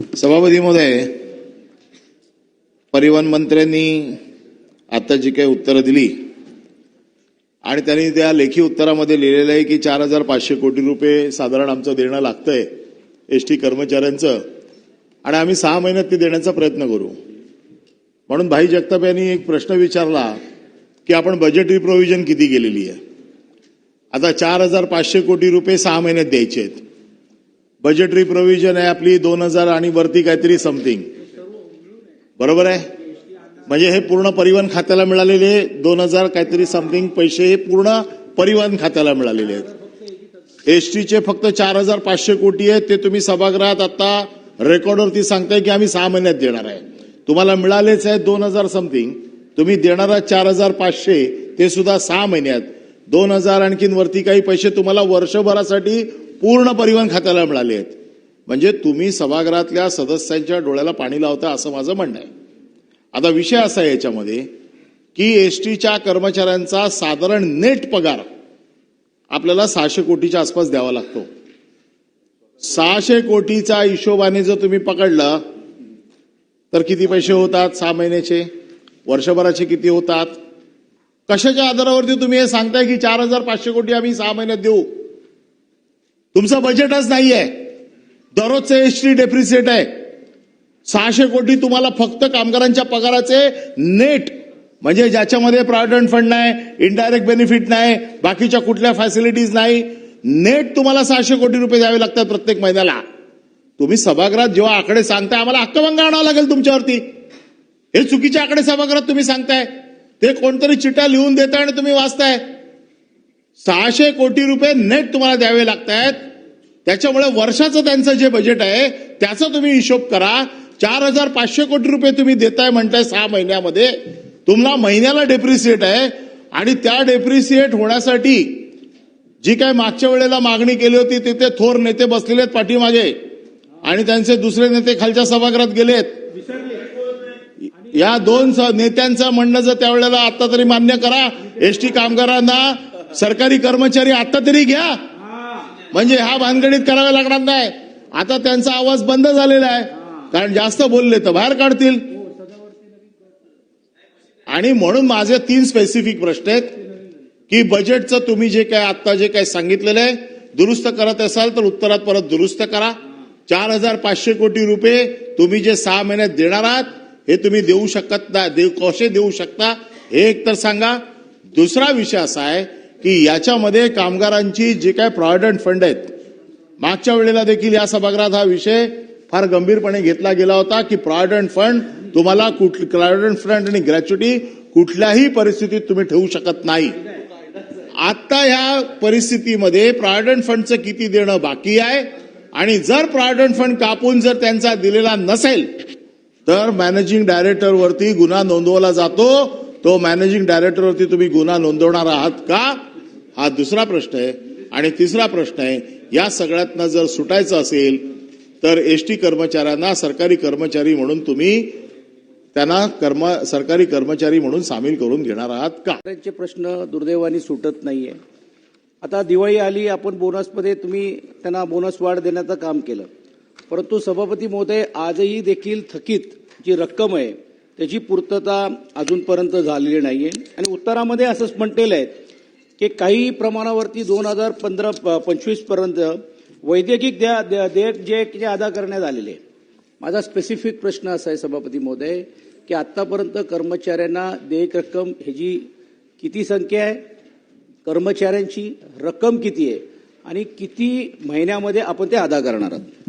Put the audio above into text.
सभापती महोदय परिवहन मंत्र्यांनी आता जी काही उत्तरं दिली आणि त्यांनी त्या लेखी उत्तरामध्ये लिहिलेलं आहे की चार हजार पाचशे कोटी रुपये साधारण आमचं देणं लागतंय एस टी कर्मचाऱ्यांचं. आणि आम्ही सहा महिन्यात ते देण्याचा प्रयत्न करू. म्हणून भाई जगताप यांनी एक प्रश्न विचारला की आपण बजेटरी प्रोव्हिजन किती केलेली आहे? आता चार हजार पाचशे कोटी रुपये सहा महिन्यात द्यायचे आहेत. बजेटरी प्रोव्हिजन आहे आपली दोन हजार आणि वरती काहीतरी समथिंग बरोबर आहे? म्हणजे हे पूर्ण परिवहन खात्याला मिळालेले दोन हजार काहीतरी समथिंग पैसे हे पूर्ण परिवहन खात्याला मिळालेले आहेत. एसटीचे फक्त चार हजार पाचशे कोटी आहेत. ते तुम्ही सभागृहात आता रेकॉर्डवरती सांगताय की आम्ही सहा महिन्यात देणार आहे. तुम्हाला मिळालेच आहे दोन हजार समथिंग तुम्ही देणार आहात चार हजार पाचशे. ते सुद्धा सहा महिन्यात. दोन हजार आणखीन वरती काही पैसे तुम्हाला वर्षभरासाठी पूर्ण परिवहन खात्याला मिळाले आहेत. म्हणजे तुम्ही सभागृहातल्या सदस्यांच्या डोळ्याला पाणी लावता असं माझं म्हणणं आहे. आता विषय असा आहे याच्यामध्ये की एस टीच्या कर्मचाऱ्यांचा साधारण नेट पगार आपल्याला सहाशे कोटीच्या आसपास द्यावा लागतो. सहाशे कोटीचा हिशोबाने जर तुम्ही पकडलं तर किती पैसे होतात सहा महिन्याचे? वर्षभराचे किती होतात? कशाच्या आधारावरती तुम्ही हे सांगताय की चार हजार पाचशे कोटी आम्ही सहा महिन्यात देऊ? तुमचं बजेटच नाहीये. दररोजचं एस टी डेप्रिसिएट आहे. सहाशे कोटी तुम्हाला फक्त कामगारांच्या पगाराचे नेट म्हणजे ज्याच्यामध्ये प्रॉव्हिडंट फंड नाही इनडायरेक्ट बेनिफिट नाही बाकीच्या कुठल्या फॅसिलिटीज नाही नेट तुम्हाला सहाशे कोटी रुपये द्यावे लागतात प्रत्येक महिन्याला. तुम्ही सभागृहात जेव्हा आकडे सांगताय आम्हाला हक्कभंग आणावा लागेल तुमच्यावरती. हे चुकीचे आकडे सभागृहात तुम्ही सांगताय. ते कोणतरी चिटा लिहून देताय आणि तुम्ही वाचताय. सहाशे कोटी रुपये नेट तुम्हाला द्यावे लागतायत. त्याच्यामुळे वर्षाचं त्यांचं जे बजेट आहे त्याचा तुम्ही हिशोब करा. चार हजार पाचशे कोटी रुपये तुम्ही देताय म्हणताय सहा महिन्यामध्ये. तुम्हाला महिन्याला डेप्रिसिएट आहे. आणि त्या डेप्रिसिएट होण्यासाठी जी काय मागच्या वेळेला मागणी केली होती तिथे थोर नेते बसलेले आहेत पाठीमागे. आणि त्यांचे दुसरे नेते खालच्या सभागृहात गेलेत. या दोन स- नेत्यांचं म्हणणं जर त्यावेळेला आता तरी मान्य करा. एसटी कामगारांना सरकारी कर्मचारी आता तरी घ्या. म्हणजे ह्या भानगडीत कराव्या लागणार नाही. आता त्यांचा आवाज बंद झालेला आहे. कारण जास्त बोलले तर बाहेर काढतील. आणि म्हणून माझे तीन स्पेसिफिक प्रश्न आहेत की बजेटचं तुम्ही जे काय आता जे काय सांगितलेलं आहे दुरुस्त करत असाल तर उत्तरात परत दुरुस्त करा. चार हजार पाचशे कोटी रुपये तुम्ही जे सहा महिन्यात देणार आहात हे तुम्ही देऊ शकत नाही देऊ कसे देऊ शकता हे एक तर सांगा. दुसरा विषय असा आहे की याच्यामध्ये कामगारांची जे काय प्रॉव्हिडंट फंड आहेत मागच्या वेळेला देखील या सभागृहात हा विषय फार गंभीरपणे घेतला गेला होता की प्रॉव्हिडंट फंड तुम्हाला कुठ प्रॉव्हिडंट फंड आणि ग्रॅच्युटी कुठल्याही परिस्थितीत तुम्ही ठेवू शकत नाही. आता ह्या परिस्थितीमध्ये प्रॉव्हिडंट फंडचं किती देणं बाकी आहे आणि जर प्रॉव्हिडंट फंड कापून जर त्यांचा दिलेला नसेल तर मॅनेजिंग डायरेक्टरवरती गुन्हा नोंदवला जातो. तो मॅनेजिंग डायरेक्टरवरती तुम्ही गुन्हा नोंदवणार आहात का? हा दुसरा प्रश्न आहे. आणि तिसरा प्रश्न आहे या सगळ्यातनं जर सुटायचं असेल तर एस टी कर्मचाऱ्यांना सरकारी कर्मचारी म्हणून तुम्ही त्यांना कर्म सरकारी कर्मचारी म्हणून सामील करून घेणार आहात का? त्यांचे प्रश्न दुर्दैवाने सुटत नाहीये. आता दिवाळी आली आपण बोनसमध्ये तुम्ही त्यांना बोनस वाढ देण्याचं काम केलं. परंतु सभापती महोदय आजही देखील थकीत जी रक्कम आहे त्याची पूर्तता अजूनपर्यंत झालेली नाहीये. आणि उत्तरामध्ये असंच म्हटलेलं आहे की काही प्रमाणावरती दोन हजार पंधरा पंचवीसपर्यंत वैद्यकीय द्या देयक जे जे अदा करण्यात आलेले. आहे माझा स्पेसिफिक प्रश्न असा आहे सभापती महोदय की आतापर्यंत कर्मचाऱ्यांना देयक रक्कम ह्याची किती संख्या आहे? कर्मचाऱ्यांची रक्कम किती आहे? आणि किती महिन्यामध्ये आपण ते अदा करणार आहोत?